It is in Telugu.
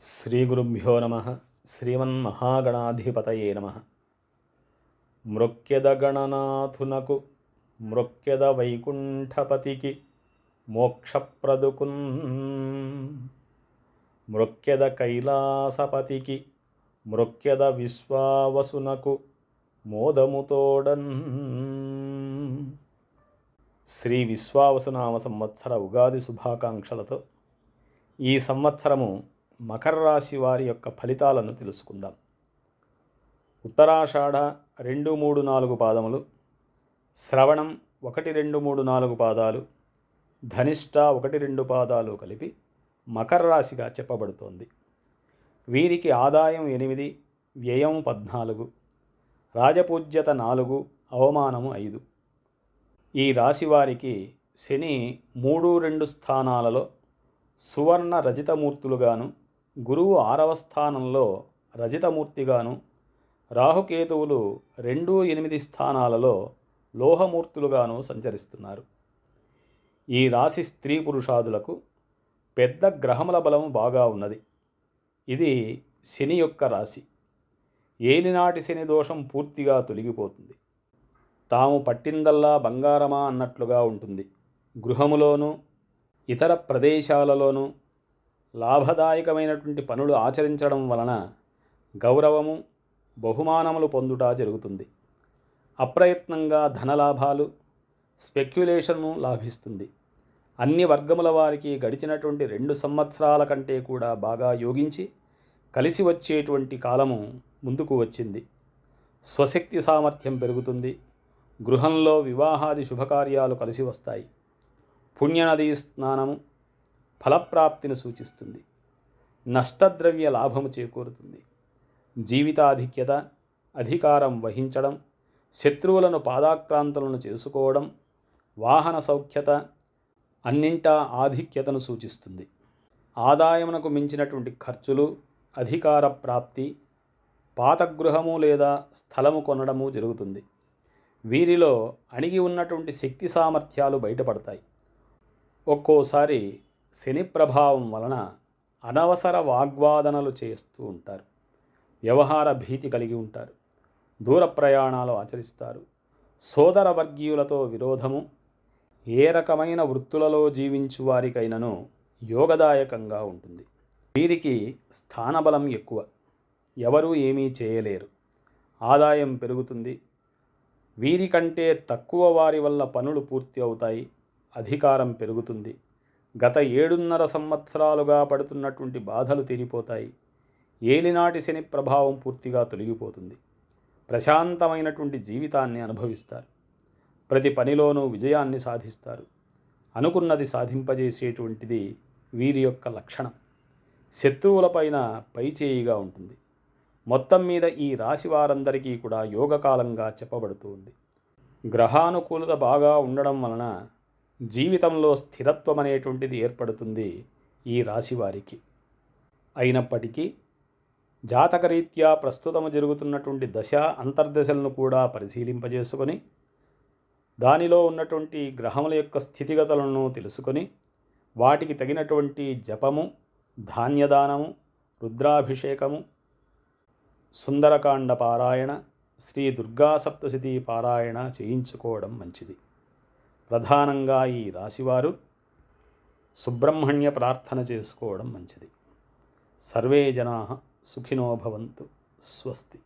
శ్రీ గురుభ్యో నమ. శ్రీమన్మహాగణాధిపతయే నమ. మృక్యద గణనాథునకు మృక్యద వైకుంఠపతికి మోక్షప్రదుకున్. మృక్యద కైలాసపతికి మృక్యద విశ్వావసునకు మోదముతోడన్. శ్రీ విశ్వావసునామ సంవత్సర ఉగాది శుభాకాంక్షలతో ఈ సంవత్సరము మకర రాశి వారి యొక్క ఫలితాలను తెలుసుకుందాం. ఉత్తరాషాఢ రెండు మూడు నాలుగు పాదములు శ్రవణం ఒకటి రెండు మూడు నాలుగు పాదాలు ధనిష్ట ఒకటి రెండు పాదాలు కలిపి మకర రాశిగా చెప్పబడుతోంది. వీరికి ఆదాయం ఎనిమిది వ్యయం పద్నాలుగు రాజపూజ్యత నాలుగు అవమానము ఐదు. ఈ రాశి వారికి శని మూడు రెండు స్థానాలలో సువర్ణ రజితమూర్తులుగాను గురువు ఆరవ స్థానంలో రజితమూర్తిగాను రాహుకేతువులు రెండు ఎనిమిది స్థానాలలో లోహమూర్తులుగాను సంచరిస్తున్నారు. ఈ రాశి స్త్రీ పురుషాదులకు పెద్ద గ్రహముల బలం బాగా ఉన్నది. ఇది శని యొక్క రాశి. ఏలినాటి శని దోషం పూర్తిగా తొలగిపోతుంది. తాము పట్టిందల్లా బంగారమా అన్నట్లుగా ఉంటుంది. గృహములోనూ ఇతర ప్రదేశాలలోనూ లాభదాయకమైనటువంటి పనులు ఆచరించడం వలన గౌరవము బహుమానములు పొందుట జరుగుతుంది. అప్రయత్నంగా ధనలాభాలు స్పెక్యులేషన్ను లాభిస్తుంది. అన్ని వర్గముల వారికి గడిచినటువంటి రెండు సంవత్సరాల కంటే కూడా బాగా యోగించి కలిసి వచ్చేటువంటి కాలము ముందుకు వచ్చింది. స్వశక్తి సామర్థ్యం పెరుగుతుంది. గృహంలో వివాహాది శుభకార్యాలు కలిసి వస్తాయి. పుణ్యనదీ స్నానము ఫలప్రాప్తిని సూచిస్తుంది. నష్టద్రవ్య లాభము చేకూరుతుంది. జీవితాధిక్యత అధికారం వహించడం శత్రువులను పాదాక్రాంతులను చేసుకోవడం వాహన సౌఖ్యత అన్నింటా ఆధిక్యతను సూచిస్తుంది. ఆదాయమునకు మించినటువంటి ఖర్చులు అధికార ప్రాప్తి పాత గృహము లేదా స్థలము కొనడము జరుగుతుంది. వీరిలో అణిగి ఉన్నటువంటి శక్తి సామర్థ్యాలు బయటపడతాయి. ఒక్కోసారి శని ప్రభావం వలన అనవసర వాగ్వాదనలు చేస్తూ ఉంటారు. వ్యవహార భీతి కలిగి ఉంటారు. దూర ప్రయాణాలు ఆచరిస్తారు. సోదర వర్గీయులతో విరోధము ఏ రకమైన వృత్తులలో జీవించు వారికైనను యోగదాయకంగా ఉంటుంది. వీరికి స్థానబలం ఎక్కువ. ఎవరూ ఏమీ చేయలేరు. ఆదాయం పెరుగుతుంది. వీరికంటే తక్కువ వారి వల్ల పనులు పూర్తి అవుతాయి. అధికారం పెరుగుతుంది. గత ఏడున్నర సంవత్సరాలుగా పడుతున్నటువంటి బాధలు తీరిపోతాయి. ఏలినాటి శని ప్రభావం పూర్తిగా తొలగిపోతుంది. ప్రశాంతమైనటువంటి జీవితాన్ని అనుభవిస్తారు. ప్రతి పనిలోనూ విజయాన్ని సాధిస్తారు. అనుకున్నది సాధింపజేసేటువంటిది వీరి యొక్క లక్షణం. శత్రువులపైన పైచేయిగా ఉంటుంది. మొత్తం మీద ఈ రాశి వారందరికీ కూడా యోగకాలంగా చెప్పబడుతుంది గ్రహానుకూలత బాగా ఉండడం వలన జీవితంలో స్థిరత్వం అనేటువంటిది ఏర్పడుతుంది ఈ రాశి వారికి. అయినప్పటికీ జాతకరీత్యా ప్రస్తుతము జరుగుతున్నటువంటి దశ అంతర్దశలను కూడా పరిశీలింపజేసుకొని దానిలో ఉన్నటువంటి గ్రహముల యొక్క స్థితిగతులను తెలుసుకొని వాటికి తగినటువంటి జపము ధాన్యదానము రుద్రాభిషేకము సుందరకాండ పారాయణ శ్రీ దుర్గా సప్తశతి పారాయణ చేయించుకోవడం మంచిది. ప్రధానంగా ఈ రాశివారు సుబ్రహ్మణ్య ప్రార్థన చేసుకోవడం మంచిది. సర్వే జనా సుఖినో భవంతు స్వస్తి.